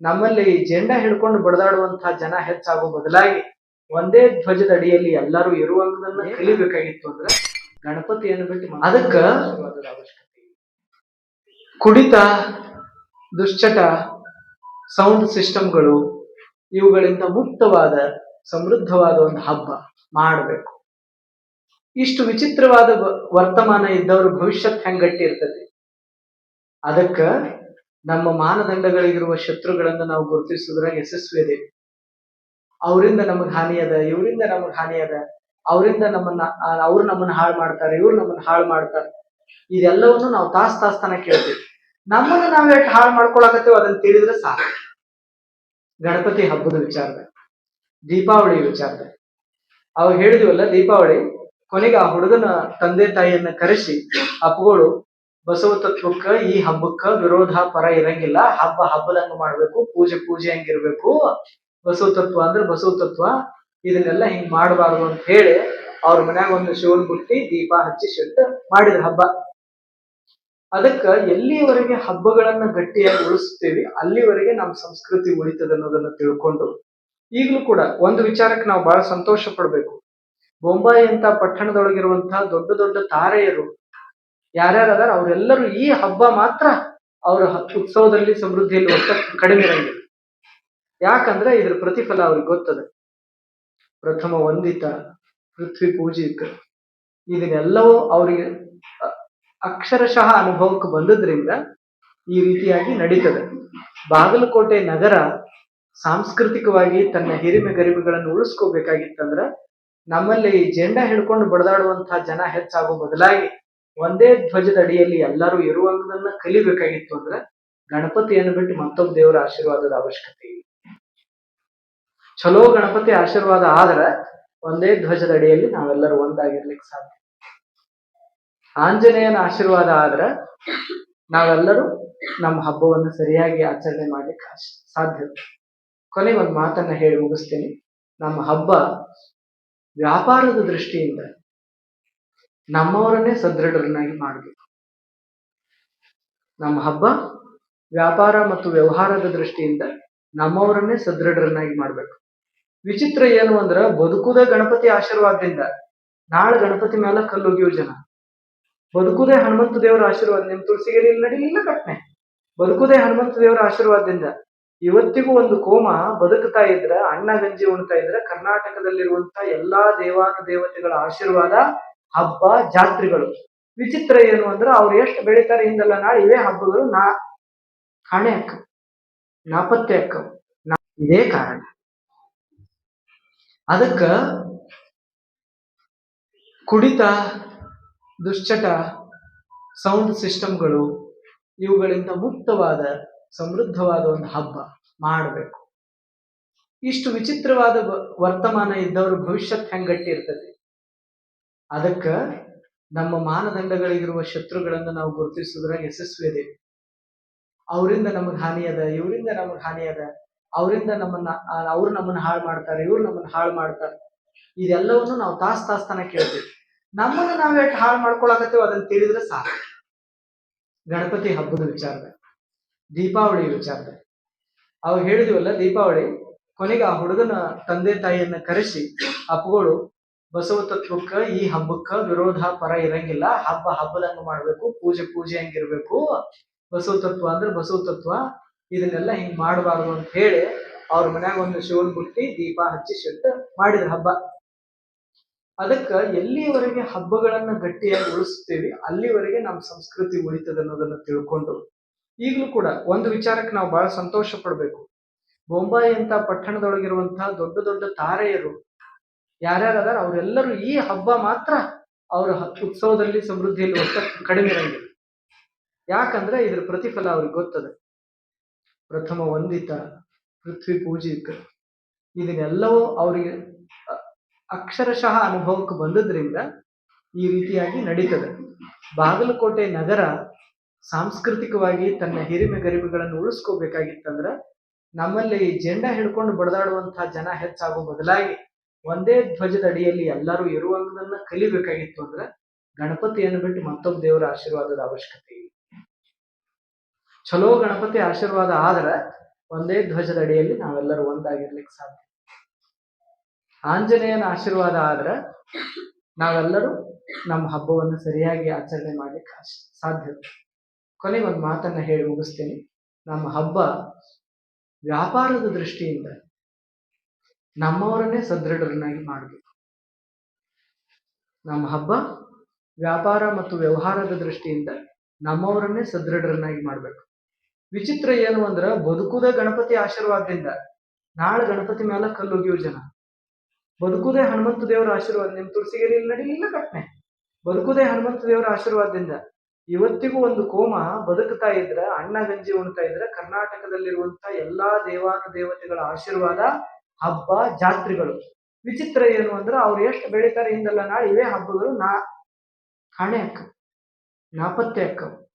ನಮ್ಮಲ್ಲಿ ಜೆಂಡ ಹಿಡ್ಕೊಂಡು ಬಡದಾಡುವಂತಹ ಜನ ಹೆಚ್ಚಾಗೋ ಬದಲಾಗಿ ಒಂದೇ ಧ್ವಜದ ಅಡಿಯಲ್ಲಿ ಎಲ್ಲರೂ ಇರುವಂತದನ್ನ ಕಲಿಬೇಕಾಗಿತ್ತು ಅಂದ್ರೆ ಗಣಪತಿಯನ್ನು ಬಿಟ್ಟು ಅದಕ್ಕ ಕುಡಿತ ದುಶ್ಚಟ ಸೌಂಡ್ ಸಿಸ್ಟಮ್ಗಳು ಇವುಗಳಿಂದ ಮುಕ್ತವಾದ ಸಮೃದ್ಧವಾದ ಒಂದು ಹಬ್ಬ ಮಾಡಬೇಕು. ಇಷ್ಟು ವಿಚಿತ್ರವಾದ ವರ್ತಮಾನ ಇದ್ದವ್ರ ಭವಿಷ್ಯತ್ ಹೆಂಗ್ ಗಟ್ಟಿ ಇರ್ತದೆ ಅದಕ್ಕ ನಮ್ಮ ಮಾನದಂಡಗಳಿಗಿರುವ ಶತ್ರುಗಳನ್ನ ನಾವು ಗುರುತಿಸುವುದ್ರ ಯಶಸ್ವಿ ಇದೆ ಅವರಿಂದ ನಮಗ್ ಹಾನಿ ಅದ, ಇವರಿಂದ ನಮಗ್ ಹಾನಿ ಅದ, ಅವರಿಂದ ನಮ್ಮನ್ನ, ಅವ್ರು ನಮ್ಮನ್ನ ಹಾಳು ಮಾಡ್ತಾರೆ, ಇವ್ರು ನಮ್ಮನ್ನ ಹಾಳು ಮಾಡ್ತಾರೆ. ಇದೆಲ್ಲವನ್ನು ನಾವು ತಾಸ್ ತಾಸ್ ತನ ಕೇಳ್ತೀವಿ. ನಮ್ಮನ್ನ ನಾವ್ ಯಾಕೆ ಹಾಳು ಮಾಡ್ಕೊಳಕತ್ತೇವೆ ಅದನ್ನ ತಿಳಿದ್ರೆ ಸಾಕು. ಗಣಪತಿ ಹಬ್ಬದ ವಿಚಾರದ ದೀಪಾವಳಿ ವಿಚಾರದ ಅವಾಗ ಹೇಳಿದ್ವಲ್ಲ ದೀಪಾವಳಿ, ಕೊನೆಗೆ ಆ ಹುಡುಗನ ತಂದೆ ತಾಯಿಯನ್ನ ಕರೆಸಿ, ಅಪ್ಪಗಳು ಬಸವ ತತ್ವಕ್ಕ ಈ ಹಬ್ಬಕ್ಕ ವಿರೋಧ ಪರ ಇರಂಗಿಲ್ಲ. ಹಬ್ಬ ಹಬ್ಬದಂಗ ಮಾಡ್ಬೇಕು, ಪೂಜೆ ಪೂಜೆ ಹಂಗಿರ್ಬೇಕು. ಬಸವ ತತ್ವ ಅಂದ್ರೆ ಬಸವ ತತ್ವ. ಇದನ್ನೆಲ್ಲ ಹಿಂಗ್ ಮಾಡಬಾರ್ದು ಅಂತ ಹೇಳಿ ಅವ್ರ ಮನ್ಯಾಗ ಒಂದು ಶಿವನ್ ಬುಟ್ಟಿ ದೀಪ ಹಚ್ಚಿ ಶೆಟ್ಟ ಮಾಡಿದ್ರ ಹಬ್ಬ. ಅದಕ್ಕ ಎಲ್ಲಿವರೆಗೆ ಹಬ್ಬಗಳನ್ನ ಗಟ್ಟಿಯಾಗಿ ಉಳಿಸ್ತೀವಿ, ಅಲ್ಲಿವರೆಗೆ ನಮ್ಮ ಸಂಸ್ಕೃತಿ ಉಳಿತದ ಅನ್ನೋದನ್ನ ತಿಳ್ಕೊಂಡು. ಈಗಲೂ ಕೂಡ ಒಂದು ವಿಚಾರಕ್ಕೆ ನಾವು ಬಹಳ ಸಂತೋಷ ಪಡ್ಬೇಕು. ಬೊಂಬಾಯಿ ಅಂತ ಪಟ್ಟಣದೊಳಗಿರುವಂತಹ ದೊಡ್ಡ ದೊಡ್ಡ ತಾರೆಯರು ಯಾರ್ಯಾರು ಅದಾರ ಅವರೆಲ್ಲರೂ ಈ ಹಬ್ಬ ಮಾತ್ರ ಅವರ ಉತ್ಸವದಲ್ಲಿ ಸಮೃದ್ಧಿಯಲ್ಲಿ ಕಡಿಮೆ ಇರಂಗಿಲ್ಲ. ಯಾಕಂದ್ರೆ ಇದ್ರ ಪ್ರತಿಫಲ ಅವ್ರಿಗೆ ಗೊತ್ತದೆ. ಪ್ರಥಮ ವಂದಿತ, ಪೃಥ್ವಿ ಪೂಜಿತ, ಇದನ್ನೆಲ್ಲವೂ ಅವರಿಗೆ ಅಕ್ಷರಶಃ ಅನುಭವಕ್ಕೆ ಬಂದದ್ರಿಂದ ಈ ರೀತಿಯಾಗಿ ನಡೀತದೆ. ಬಾಗಲಕೋಟೆ ನಗರ ಸಾಂಸ್ಕೃತಿಕವಾಗಿ ತನ್ನ ಹಿರಿಮೆ ಗರಿಮೆಗಳನ್ನು ಉಳಿಸ್ಕೋಬೇಕಾಗಿತ್ತಂದ್ರ ನಮ್ಮಲ್ಲಿ ಜೆಂಡ ಹಿಡ್ಕೊಂಡು ಬಡದಾಡುವಂತಹ ಜನ ಹೆಚ್ಚಾಗೋ ಬದಲಾಗಿ ಒಂದೇ ಧ್ವಜದ ಅಡಿಯಲ್ಲಿ ಎಲ್ಲರೂ ಇರುವಂತದನ್ನ ಕಲಿಬೇಕಾಗಿತ್ತು ಅಂದ್ರೆ ಗಣಪತಿಯನ್ನು ಬಿಟ್ಟು ಮತ್ತೊಬ್ಬ ದೇವರ ಆಶೀರ್ವಾದದ ಅವಶ್ಯಕತೆ ಇಲ್ಲ. ಚಲೋ ಗಣಪತಿ ಆಶೀರ್ವಾದ ಆದ್ರ ಒಂದೇ ಧ್ವಜದ ಅಡಿಯಲ್ಲಿ ನಾವೆಲ್ಲರೂ ಒಂದಾಗಿರ್ಲಿಕ್ಕೆ ಸಾಧ್ಯ. ಆಂಜನೇಯನ ಆಶೀರ್ವಾದ ಆದ್ರ ನಾವೆಲ್ಲರೂ ನಮ್ಮ ಹಬ್ಬವನ್ನು ಸರಿಯಾಗಿ ಆಚರಣೆ ಮಾಡ್ಲಿಕ್ಕೆ ಸಾಧ್ಯ ಕೊನೆ ಒಂದು ಮಾತನ್ನ ಹೇಳಿ ಮುಗಿಸ್ತೀನಿ. ನಮ್ಮ ಹಬ್ಬ ವ್ಯಾಪಾರದ ದೃಷ್ಟಿಯಿಂದ ನಮ್ಮವರನ್ನೇ ಸದೃಢರನ್ನಾಗಿ ಮಾಡಬೇಕು. ನಮ್ಮ ಹಬ್ಬ ವ್ಯಾಪಾರ ಮತ್ತು ವ್ಯವಹಾರದ ದೃಷ್ಟಿಯಿಂದ ನಮ್ಮವರನ್ನೇ ಸದೃಢರನ್ನಾಗಿ ಮಾಡ್ಬೇಕು. ವಿಚಿತ್ರ ಏನು ಅಂದ್ರ ಬದುಕುದ ಗಣಪತಿ ಆಶೀರ್ವಾದದಿಂದ ನಾಳೆ ಗಣಪತಿ ಮೇಲೆ ಕಲ್ಲುಗಿಯೋ ಜನ. ಬದುಕುದೇ ಹನುಮಂತ ದೇವರ ಆಶೀರ್ವಾದ, ನಿಮ್ ತುಳಸಿಗೇರಿ ನಡೀಲಿಲ್ಲ ಕಟ್ನೆ. ಬದುಕುದೇ ಹನುಮಂತ ದೇವರ ಆಶೀರ್ವಾದದಿಂದ ಇವತ್ತಿಗೂ ಒಂದು ಕೋಮ ಬದುಕ್ತಾ ಇದ್ರ ಅಣ್ಣ ಗಂಜಿ ಉಣ್ತಾ ಇದ್ರೆ ಕರ್ನಾಟಕದಲ್ಲಿರುವಂತಹ ಎಲ್ಲಾ ದೇವಾನು ದೇವತೆಗಳ ಆಶೀರ್ವಾದ ಹಬ್ಬ, ಜಾತ್ರೆಗಳು. ವಿಚಿತ್ರ ಏನು ಅಂದ್ರೆ ಅವ್ರು ಎಷ್ಟು ಬೆಳೀತಾರೆ ಹಿಂದಲ್ಲ ನಾಳೆ ಇವೇ ಹಬ್ಬಗಳು ನಾ ಕಾಣೆ ಹಾಕವು ನಾಪತ್ತೆ ಹಾಕವು ನಾ- ಇದೇ ಕಾರಣ. ಅದಕ್ಕ ಕುಡಿತ, ದುಶ್ಚಟ ಸೌಂಡ್ ಸಿಸ್ಟಮ್ಗಳು ಇವುಗಳಿಂದ ಮುಕ್ತವಾದ, ಸಮೃದ್ಧವಾದ ಒಂದು ಹಬ್ಬ ಮಾಡಬೇಕು. ಇಷ್ಟು ವಿಚಿತ್ರವಾದ ವರ್ತಮಾನ ಇದ್ದವ್ರ ಭವಿಷ್ಯತ್ ಹೆಂಗ್ ಗಟ್ಟಿ ಅದಕ್ಕ ನಮ್ಮ ಮಾನದಂಡಗಳಿಗಿರುವ ಶತ್ರುಗಳನ್ನ ನಾವು ಗುರುತಿಸುವುದ್ರಾಗ ಯಶಸ್ವಿ ಅದೇವಿ ಅವರಿಂದ ನಮಗ್ ಹಾನಿ ಅದ, ಇವರಿಂದ ನಮಗ್ ಹಾನಿ ಅದ, ಅವರಿಂದ ನಮ್ಮನ್ನ, ಅವ್ರು ನಮ್ಮನ್ನ ಹಾಳು ಮಾಡ್ತಾರೆ, ಇವ್ರು ನಮ್ಮನ್ನ ಹಾಳು ಮಾಡ್ತಾರೆ. ಇದೆಲ್ಲವನ್ನು ನಾವು ತಾಸ್ ತಾಸ್ ತನ ಕೇಳ್ತೀವಿ. ನಮ್ಮನ್ನ ನಾವ್ ಯಾಕೆ ಹಾಳು ಮಾಡ್ಕೊಳಕತ್ತೇವ ಅದನ್ನ ತಿಳಿದ್ರೆ ಸಾಕು. ಗಣಪತಿ ಹಬ್ಬದ ವಿಚಾರದ ದೀಪಾವಳಿ ವಿಚಾರದ ಅವಾಗ ಹೇಳಿದ್ವಲ್ಲ ದೀಪಾವಳಿ, ಕೊನೆಗೆ ಆ ಹುಡುಗನ ತಂದೆ ತಾಯಿಯನ್ನ ಕರೆಸಿ, ಅಪ್ಪಗಳು ಬಸವ ತತ್ವಕ್ಕ ಈ ಹಬ್ಬಕ್ಕ ವಿರೋಧ ಪರ ಇರಂಗಿಲ್ಲ. ಹಬ್ಬ ಹಬ್ಬದಂಗ ಮಾಡ್ಬೇಕು, ಪೂಜೆ ಪೂಜೆ ಹಂಗಿರ್ಬೇಕು. ಬಸವ ತತ್ವ ಅಂದ್ರೆ ಬಸವ ತತ್ವ. ಇದನ್ನೆಲ್ಲ ಹಿಂಗ್ ಮಾಡಬಾರ್ದು ಅಂತ ಹೇಳಿ ಅವ್ರ ಮನ್ಯಾಗ ಒಂದು ಶಿವನ್ ಬುಟ್ಟಿ ದೀಪ ಹಚ್ಚಿ ಶಿಟ್ಟು ಮಾಡಿದ ಹಬ್ಬ. ಅದಕ್ಕ ಎಲ್ಲಿವರೆಗೆ ಹಬ್ಬಗಳನ್ನ ಗಟ್ಟಿಯಾಗಿ ಉಳಿಸ್ತೀವಿ, ಅಲ್ಲಿವರೆಗೆ ನಮ್ಮ ಸಂಸ್ಕೃತಿ ಉಳಿತದ ಅನ್ನೋದನ್ನ ತಿಳ್ಕೊಂಡು. ಈಗಲೂ ಕೂಡ ಒಂದು ವಿಚಾರಕ್ಕೆ ನಾವು ಬಹಳ ಸಂತೋಷ ಪಡ್ಬೇಕು. ಬೊಂಬಾಯಿ ಅಂತ ಪಟ್ಟಣದೊಳಗಿರುವಂತಹ ದೊಡ್ಡ ದೊಡ್ಡ ತಾರೆಯರು ಯಾರ್ಯಾರು ಅದಾರ ಅವರೆಲ್ಲರೂ ಈ ಹಬ್ಬ ಮಾತ್ರ ಅವರ ಉತ್ಸವದಲ್ಲಿ ಸಮೃದ್ಧಿಯಲ್ಲಿ ಒಟ್ಟ ಕಡಿಮೆ ಇರಂಗಿಲ್ಲ. ಯಾಕಂದ್ರೆ ಇದ್ರ ಪ್ರತಿಫಲ ಅವ್ರಿಗೆ ಗೊತ್ತದೆ. ಪ್ರಥಮ ವಂದಿತ, ಪೃಥ್ವಿ ಪೂಜಿತ, ಇದನ್ನೆಲ್ಲವೂ ಅವರಿಗೆ ಅಕ್ಷರಶಃ ಅನುಭವಕ್ಕೆ ಬಂದದ್ರಿಂದ ಈ ರೀತಿಯಾಗಿ ನಡೀತದೆ. ಬಾಗಲಕೋಟೆ ನಗರ ಸಾಂಸ್ಕೃತಿಕವಾಗಿ ತನ್ನ ಹಿರಿಮೆ ಗರಿಮೆಗಳನ್ನು ಉಳಿಸ್ಕೋಬೇಕಾಗಿತ್ತಂದ್ರ ನಮ್ಮಲ್ಲಿ ಜೆಂಡ ಹಿಡ್ಕೊಂಡು ಬಡದಾಡುವಂತಹ ಜನ ಹೆಚ್ಚಾಗೋ ಬದಲಾಗಿ ಒಂದೇ ಧ್ವಜದ ಅಡಿಯಲ್ಲಿ ಎಲ್ಲರೂ ಇರುವಂತದನ್ನ ಕಲಿಬೇಕಾಗಿತ್ತು ಅಂದ್ರೆ ಗಣಪತಿಯನ್ನು ಬಿಟ್ಟು ಮತ್ತೊಬ್ಬ ದೇವರ ಆಶೀರ್ವಾದದ ಅವಶ್ಯಕತೆ ಇಲ್ಲ. ಚಲೋ ಗಣಪತಿ ಆಶೀರ್ವಾದ ಆದ್ರ ಒಂದೇ ಧ್ವಜದ ಅಡಿಯಲ್ಲಿ ನಾವೆಲ್ಲರೂ ಒಂದಾಗಿರ್ಲಿಕ್ಕೆ ಸಾಧ್ಯ. ಆಂಜನೇಯನ ಆಶೀರ್ವಾದ ಆದ್ರೆ ನಾವೆಲ್ಲರೂ ನಮ್ಮ ಹಬ್ಬವನ್ನು ಸರಿಯಾಗಿ ಆಚರಣೆ ಮಾಡ್ಲಿಕ್ಕೆ ಸಾಧ್ಯ. ಕೊನೆಗೆ ಒಂದು ಮಾತನ್ನ ಹೇಳಿ ಮುಗಿಸ್ತೀನಿ. ನಮ್ಮ ಹಬ್ಬ ವ್ಯಾಪಾರದ ದೃಷ್ಟಿಯಿಂದ ನಮ್ಮವರನ್ನೇ ಸದೃಢರನ್ನಾಗಿ ಮಾಡಬೇಕು. ನಮ್ಮ ಹಬ್ಬ ವ್ಯಾಪಾರ ಮತ್ತು ವ್ಯವಹಾರದ ದೃಷ್ಟಿಯಿಂದ ನಮ್ಮವರನ್ನೇ ಸದೃಢರನ್ನಾಗಿ ಮಾಡಬೇಕು. ವಿಚಿತ್ರ ಏನು ಅಂದ್ರ ಬದುಕುದ ಗಣಪತಿ ಆಶೀರ್ವಾದದಿಂದ ನಾಳೆ ಗಣಪತಿ ಮೇಲೆ ಕಲ್ಲುಗಿಯೋ ಜನ. ಬದುಕುದೇ ಹನುಮಂತ ದೇವರ ಆಶೀರ್ವಾದ, ನಿಮ್ ತುಳಸಿಗೇರಿ ನಡೀಲಿಲ್ಲ ಕಟ್ನೆ. ಬದುಕುದೇ ಹನುಮಂತ ದೇವರ ಆಶೀರ್ವಾದದಿಂದ ಇವತ್ತಿಗೂ ಒಂದು ಕೋಮ ಬದುಕ್ತಾ ಇದ್ರ ಅಣ್ಣ ಗಂಜಿ ಉಣ್ತಾ ಇದ್ರ ಕರ್ನಾಟಕದಲ್ಲಿರುವಂತಹ ಎಲ್ಲಾ ದೇವಾನು ದೇವತೆಗಳ ಆಶೀರ್ವಾದ ಹಬ್ಬ, ಜಾತ್ರೆಗಳು. ವಿಚಿತ್ರ ಏನು ಅಂದ್ರೆ ಅವ್ರು ಎಷ್ಟು ಬೆಳಿತಾರೆ ಹಿಂದೆಲ್ಲ ನಾಳೆ ಇವೇ ಹಬ್ಬಗಳು ನಾ ಕಾಣೆ ಅಕ್ಕ ನಾಪತ್ತೆ ಅಕ್ಕವು